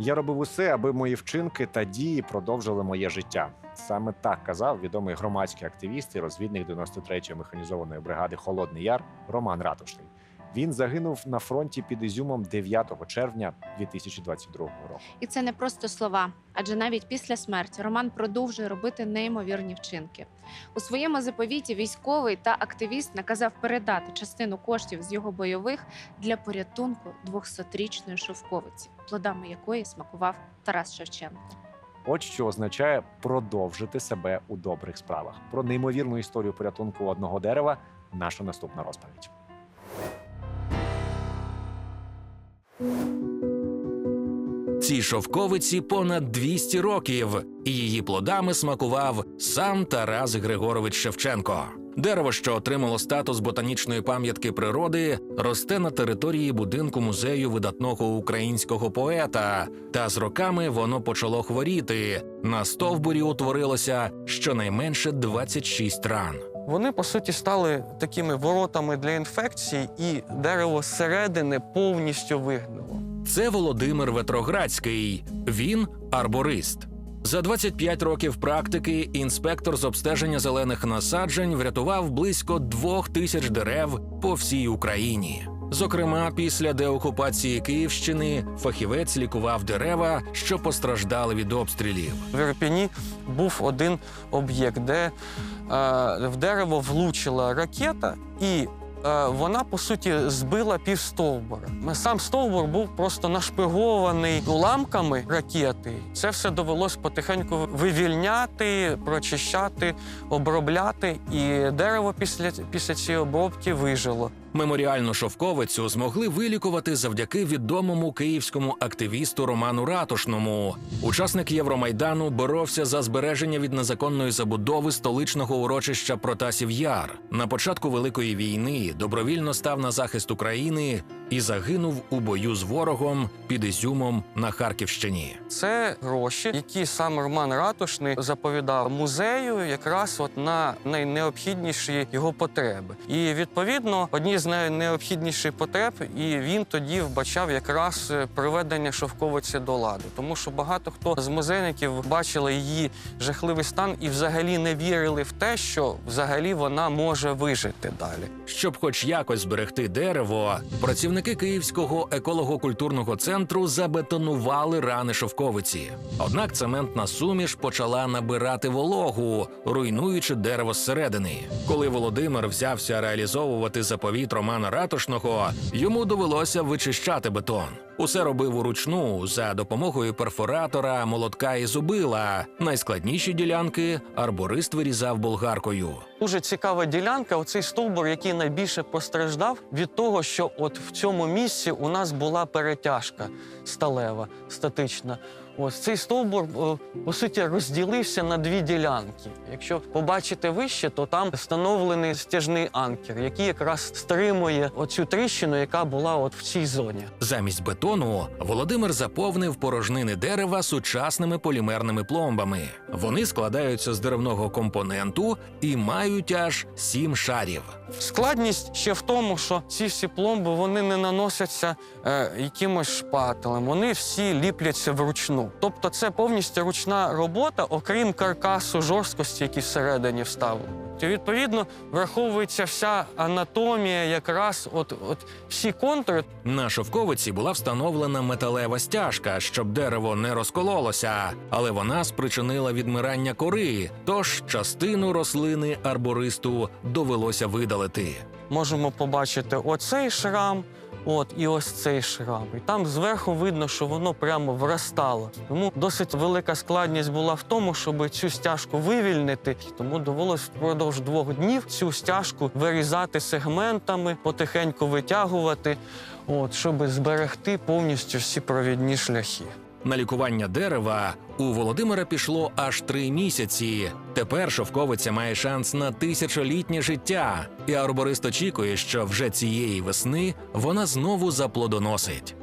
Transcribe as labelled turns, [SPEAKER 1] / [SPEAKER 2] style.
[SPEAKER 1] Я робив усе, аби мої вчинки та дії продовжили моє життя. Саме так казав відомий громадський активіст і розвідник 93-ї механізованої бригади Холодний Яр Роман Ратушний. Він загинув на фронті під Ізюмом 9 червня 2022 року.
[SPEAKER 2] І це не просто слова, адже навіть після смерті Роман продовжує робити неймовірні вчинки. У своєму заповіті військовий та активіст наказав передати частину коштів з його бойових для порятунку 200-річної шовковиці, плодами якої смакував Тарас Шевченко.
[SPEAKER 1] От що означає продовжити себе у добрих справах. Про неймовірну історію порятунку одного дерева наша наступна розповідь.
[SPEAKER 3] Цій шовковиці понад 200 років, і її плодами смакував сам Тарас Григорович Шевченко. Дерево, що отримало статус ботанічної пам'ятки природи, росте на території будинку музею видатного українського поета. Та з роками воно почало хворіти. На стовбурі утворилося щонайменше 26 ран.
[SPEAKER 4] Вони по суті стали такими воротами для інфекції, і дерево зсередини повністю вигнило.
[SPEAKER 3] Це Володимир Ветроградський. Він арборист. За 25 років практики інспектор з обстеження зелених насаджень врятував близько двох тисяч дерев по всій Україні. Зокрема, після деокупації Київщини фахівець лікував дерева, що постраждали від обстрілів.
[SPEAKER 4] В Ірпіні був один об'єкт, де е, в дерево влучила ракета, і е, вона по суті збила півстовбура. Сам стовбур був просто нашпигований уламками ракети. Це все довелось потихеньку вивільняти, прочищати, обробляти. І дерево після, після цієї обробки вижило.
[SPEAKER 3] Меморіальну шовковицю змогли вилікувати завдяки відомому київському активісту Роману Ратушному. Учасник Євромайдану боровся за збереження від незаконної забудови столичного урочища Протасів Яр. На початку Великої війни добровільно став на захист України і загинув у бою з ворогом під Ізюмом на Харківщині.
[SPEAKER 4] Це гроші, які сам Роман Ратушний заповідав музею, якраз от на найнеобхідніші його потреби. І відповідно одні з найнеобхідніших потреб, і він тоді вбачав якраз е, приведення шовковиці до ладу. Тому що багато хто з музейників бачили її жахливий стан і взагалі не вірили в те, що взагалі вона може вижити далі.
[SPEAKER 3] Щоб хоч якось зберегти дерево, працівники Київського еколого-культурного центру забетонували рани шовковиці. Однак цементна суміш почала набирати вологу, руйнуючи дерево зсередини. Коли Володимир взявся реалізовувати заповіт Романа Ратушного, йому довелося вичищати бетон. Усе робив уручну за допомогою перфоратора, молотка і зубила. Найскладніші ділянки арборист вирізав болгаркою.
[SPEAKER 4] Дуже цікава ділянка. Оцей стовбур, який найбільше постраждав від того, що от в цьому місці у нас була перетяжка сталева, статична. Ось цей стовбур, о, по суті, розділився на дві ділянки. Якщо побачите вище, то там встановлений стяжний анкер, який якраз стримує оцю тріщину, яка була от в цій зоні.
[SPEAKER 3] Замість бетону Володимир заповнив порожнини дерева сучасними полімерними пломбами. Вони складаються з деревного компоненту і мають аж сім шарів.
[SPEAKER 4] Складність ще в тому, що ці всі пломби вони не наносяться е, якимось шпателем, вони всі ліпляться вручну. Тобто це повністю ручна робота, окрім каркасу жорсткості, який всередині вставлені. То, відповідно, враховується вся анатомія, якраз от, от всі контури.
[SPEAKER 3] На шовковиці була встановлена металева стяжка, щоб дерево не розкололося, але вона спричинила відмирання кори, тож частину рослини арбористу довелося видалити.
[SPEAKER 4] Можемо побачити оцей шрам. От і ось цей шрам. І там зверху видно, що воно прямо вростало. Тому досить велика складність була в тому, щоб цю стяжку вивільнити. Тому довелось впродовж двох днів цю стяжку вирізати сегментами, потихеньку витягувати, от, щоб зберегти повністю всі провідні шляхи.
[SPEAKER 3] На лікування дерева у Володимира пішло аж три місяці. Тепер шовковиця має шанс на тисячолітнє життя, і арборист очікує, що вже цієї весни вона знову заплодоносить.